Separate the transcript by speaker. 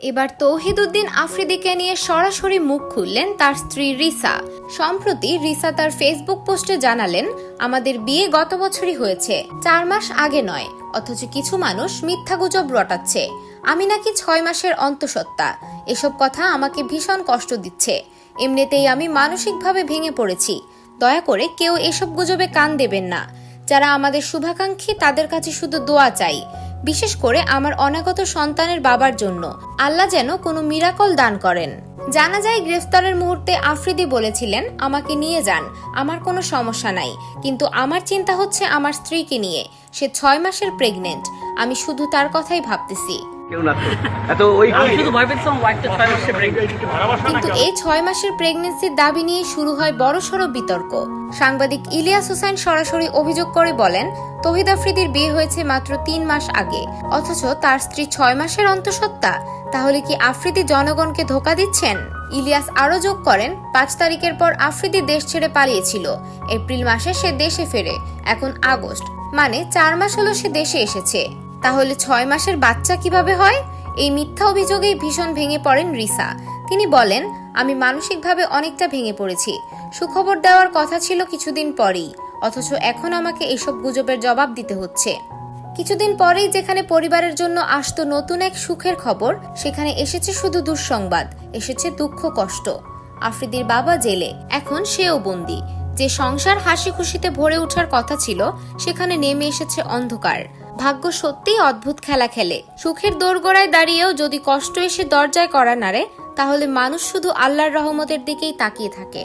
Speaker 1: এবার তৌহিদুদ্দিন আফ্রিদিকে নিয়ে সরাসরি মুখ খুললেন তার স্ত্রী রিসা। সম্প্রতি রিসা তার ফেসবুক পোস্টে জানালেন, আমাদের বিয়ে গত বছরই হয়েছে, চার মাস আগে নয়, অথচ কিছু মানুষ মিথ্যা গুজব রটাচ্ছে। আমি নাকি ছয় মাসের অন্তঃসত্ত্বা, এসব কথা আমাকে ভীষণ কষ্ট দিচ্ছে। এমনিতেই আমি মানসিকভাবে ভেঙে পড়েছি। দয়া করে কেউ এসব গুজবে কান দেবেন না। যারা আমাদের শুভাকাঙ্ক্ষী, তাদের কাছে শুধু দোয়া চাই। বিশেষ করে আমার অনাগত সন্তানের বাবার জন্য। আল্লাহ যেন কোনো মিরাকল দান করেন। জানা যায়, গ্রেফতারের মুহূর্তে আফ্রিদি বলেছিলেন, আমাকে নিয়ে যান, আমার কোনো সমস্যা নাই। কিন্তু আমার চিন্তা হচ্ছে আমার স্ত্রীকে নিয়ে। সে ছয় মাসের প্রেগনেন্ট আমি শুধু তার কথাই ভাবতেছি। কিন্তু এই ছয় মাসের প্রেগনেন্সির দাবি নিয়ে শুরু হয় বড়সড় বিতর্ক। সাংবাদিক ইলিয়াস হোসেন সরাসরি অভিযোগ করে বলেন তহিদ আফ্রিদির বিয়ে হয়েছে মাত্র তিন মাস আগে। অথচ তার স্ত্রী ছয় মাসের অন্তঃসত্ত্বা। তাহলে কি আফ্রিদি জনগণকে ধোকা দিচ্ছেন? ইলিয়াস আরও যোগ করেন পাঁচ তারিখের পর আফ্রিদি দেশ ছেড়ে পালিয়েছিল। এপ্রিল মাসে সে দেশে ফেরে এখন আগস্ট। মানে চার মাস হলো সে দেশে এসেছে। তাহলে ছয় মাসের বাচ্চা কীভাবে হয়? এই মিথ্যা অভিযোগেই ভীষণ ভেঙে পড়েন রিসা। তিনি বলেন, আমি মানসিকভাবে অনেকটা ভেঙে পড়েছি। সুখবর দেওয়ার কথা ছিল কিছুদিন পরেই। অথচ এখন আমাকে এসব গুজবের জবাব দিতে হচ্ছে। কিছুদিন পরেই যেখানে পরিবারের জন্য আসতো নতুন এক সুখের খবর, সেখানে এসেছে শুধু দুঃসংবাদ, এসেছে দুঃখ কষ্ট। আফ্রিদির বাবা জেলে, এখন সেও বন্দি। যে সংসার হাসি খুশিতে ভরে ওঠার কথা ছিল, সেখানে নেমে এসেছে অন্ধকার। ভাগ্য সত্যিই অদ্ভুত খেলা খেলে। সুখের দোরগোড়ায় দাঁড়িয়েও যদি কষ্ট এসে দরজায় করা নাড়ে, তাহলে মানুষ শুধু আল্লাহর রহমতের দিকেই তাকিয়ে থাকে।